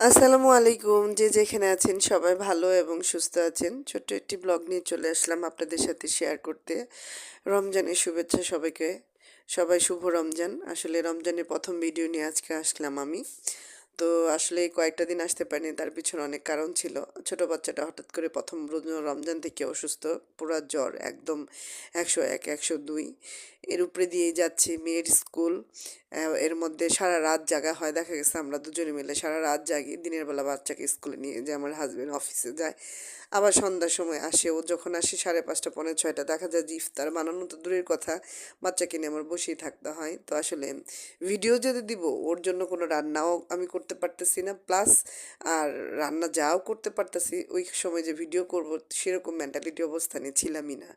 আসসালামু আলাইকুম। যে যেখানে আছেন সবাই ভালো এবং সুস্থ আছেন। ছোট্ট একটি ব্লগ নিয়ে চলে আসলাম আপনাদের সাথে শেয়ার করতে। রমজানের শুভেচ্ছা সবাইকে। সবাই শুভ রমজান। আসলে রমজানের প্রথম ভিডিও নিয়ে আজকে আসলাম আমি। তো আসলে কয়েকটা দিন আসতে পারিনি, তার পিছনে অনেক কারণ ছিল। ছোট বাচ্চাটা হঠাৎ করে প্রথম রমজান থেকে অসুস্থ, পুরা জ্বর একদম একশো এক, একশো দুই। এর উপরে দিয়েই যাচ্ছে মেয়ের স্কুল। এর মধ্যে সারা রাত জাগা হয়, দেখা গেছে আমরা দুজনে মিলে সারা রাত জাগি, দিনের বেলা বাচ্চাকে স্কুলে নিয়ে যায় আমার হাজব্যান্ড অফিসে যায়। আবার সন্ধ্যার সময় আসে, ও যখন আসে সাড়ে পাঁচটা, পৌনে ছয়টা, দেখা যায় যে ইফতার বানানো তো দূরের কথা, বাচ্চাকে নিয়ে আমার বসেই থাকতে হয়। তো আসলে ভিডিও যদি দিব, ওর জন্য কোনো রান্নাও আমি করতে পারতেছি না প্লাস আর রান্না যাও করতে পারতেছি, ওই সময় যে ভিডিও করব, সেরকম মেন্টালিটি অবস্থানে ছিলামই না।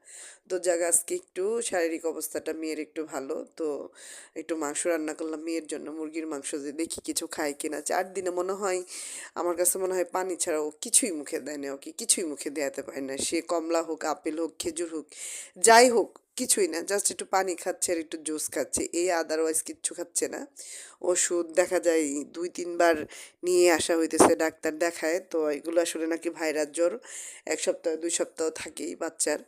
তো জায়গা আজকে একটু শারীরিক অবস্থাটা মেয়ের একটু ভালো, তো একটু মাংস রান্না করলাম মেয়ের জন্য, মুরগির মাংস যে দেখি কিছু খাই কিনা। চার দিনে মনে হয়, আমার কাছে মনে হয় পানি ছাড়া ও কিছুই মুখে দেয় না, ওকে কিছুই মুখে দেওয়াতে পারে না। সে কমলা হোক, আপেল হোক, খেজুর হোক, যাই হোক কিছুই না জাস্ট একটু পানি খাচ্ছে আর একটু জুস খাচ্ছে। এই আদারওয়াইজ কিচ্ছু খাচ্ছে না। ওষুধ দেখা যায় দুই, তিনবার নিয়ে আসা হইতেছে, ডাক্তার দেখায়। তো এগুলো আসলে নাকি ভাইরাস জ্বর। এক সপ্তাহ, দুই সপ্তাহ থাকেই বাচ্চার।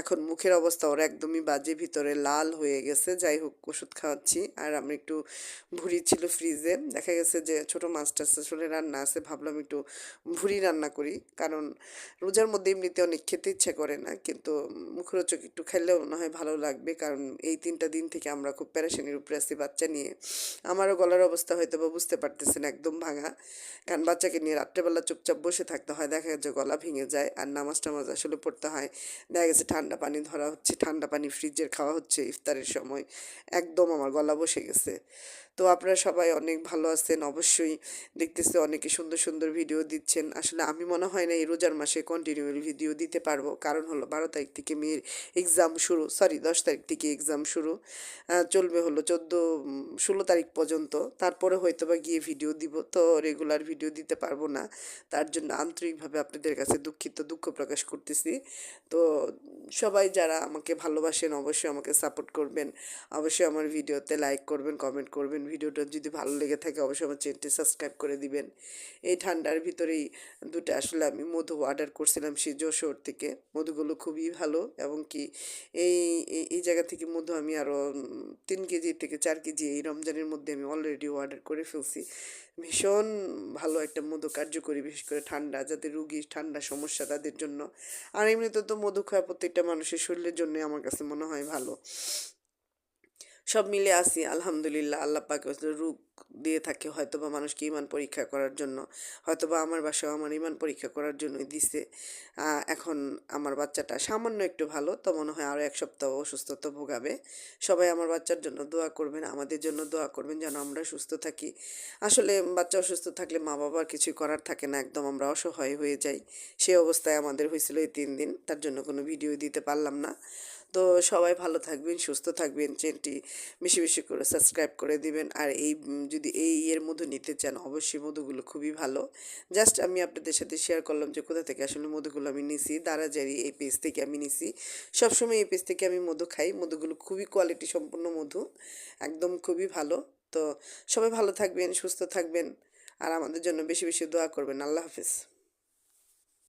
এখন মুখের অবস্থা ওর একদমই বাজে, ভিতরে লাল হয়ে গেছে। যাই হোক, ওষুধ খাওয়াচ্ছি। আর আমি একটু ভুড়ি ছিল ফ্রিজে দেখা গেছে যে ছোটো মাছ টাছ আসলে রান্না আছে, ভাবলাম একটু ভুড়ি রান্না করি। কারণ রোজার মধ্যে এমনিতে অনেক খেতে ইচ্ছে করে না। কিন্তু মুখরোচক একটু খেলেও না হয় ভালো লাগবে, কারণ এই তিনটা দিন থেকে আমরা খুব প্যারেশানির উপরে আছি বাচ্চা নিয়ে। আমারও গলার অবস্থা হয়তো বা বুঝতে পারতেছেন, একদম ভাঙা। কারণ বাচ্চাকে নিয়ে রাত্রেবেলা চুপচাপ বসে থাকতে হয়, দেখা যাচ্ছে গলা ভেঙে যায় আর নামাজ টামাজ আসলে পড়তে হয়। দেখা গেছে ঠান্ডা পানি ধরা হচ্ছে, ঠান্ডা পানি ফ্রিজের খাওয়া হচ্ছে ইফতারের সময়। একদম আমার গলা বসে গেছে। তো আপনারা সবাই অনেক ভালো আছেন, অবশ্যই দেখতেছি অনেকে সুন্দর সুন্দর ভিডিও দিচ্ছেন। আসলে আমি মনে হয় না এই রোজার মাসে কন্টিনিউয়াল ভিডিও দিতে পারব। কারণ হলো বারো তারিখ থেকে মেয়ের এক্সাম শুরু। সরি, দশ তারিখ থেকে এক্সাম শুরু। চলবে হলো চোদ্দ ষোলো তারিখ পর্যন্ত। তারপরে হয়তো বা গিয়ে ভিডিও দিব। তো রেগুলার ভিডিও দিতে পারব না। তার জন্য আন্তরিকভাবে আপনাদের কাছে দুঃখিত, দুঃখ প্রকাশ করতেছি। তো সবাই যারা আমাকে ভালোবাসেন, অবশ্যই আমাকে সাপোর্ট করবেন। অবশ্যই আমার ভিডিওতে লাইক করবেন কমেন্ট করবেন। ভিডিওটা যদি ভালো লেগে থাকে, অবশ্যই আমার চ্যানেলটি সাবস্ক্রাইব করে দিবেন। এই ঠান্ডার ভিতরেই দুটো আসলে আমি মধু অর্ডার করছিলাম সেই যশোর থেকে। মধুগুলো খুবই ভালো এবং কি এই এই- এই জায়গা থেকে মধু আমি আরও তিন কেজি থেকে চার কেজি এই রমজানের মধ্যে আমি অলরেডি অর্ডার করে ফেলছি। ভীষণ ভালো একটা মধু কার্যকরী, বিশেষ করে ঠান্ডা যাদের রুগী ঠান্ডা সমস্যা তাদের জন্য। আর এমনিতে তো মধু খাওয়া প্রত্যেকটা মানুষের শরীরের জন্য আমার কাছে মনে হয় ভালো। সব মিলে আসি আলহামদুলিল্লাহ, আল্লাহ পাক রূপ দিয়ে থাকে হয়তো বা মানুষকে ইমান পরীক্ষা করার জন্য হয়তো বা আমার বাসাও আমার ইমান পরীক্ষা করার জন্যই দিছে। এখন আমার বাচ্চাটা সামান্য একটু ভালো, তো মনে হয় আরও এক সপ্তাহ অসুস্থতা ভোগাবে। সবাই আমার বাচ্চার জন্য দোয়া করবেন, আমাদের জন্য দোয়া করবেন যেন আমরা সুস্থ থাকি। আসলে বাচ্চা অসুস্থ থাকলে মা বাবার কিছুই করার থাকে না, একদম আমরা অসহায় হয়ে যাই। সেই অবস্থায় আমাদের হয়েছিল এই তিন দিন, তার জন্য কোনো ভিডিও দিতে পারলাম না। তো সবাই ভালো থাকবেন, সুস্থ থাকবেন, চ্যানেলটি বেশি বেশি করে সাবস্ক্রাইব করে দিবেন, আর এই যদি এই ইয়ের মধু নিতে চান, অবশ্যই মধুগুলো খুবই ভালো। জাস্ট আমি আপনাদের সাথে শেয়ার করলাম যে কোথা থেকে আসলে মধুগুলো আমি নিছি, দারাজারি এই পেজ থেকে আমি নিছি। সবসময় এই পেজ থেকে আমি মধু খাই, মধুগুলো খুবই কোয়ালিটি সম্পন্ন মধু, একদম খুবই ভালো। তো সবাই ভালো থাকবেন, সুস্থ থাকবেন, আর আমাদের জন্য বেশি বেশি দোয়া করবেন। আল্লাহ হাফিজ।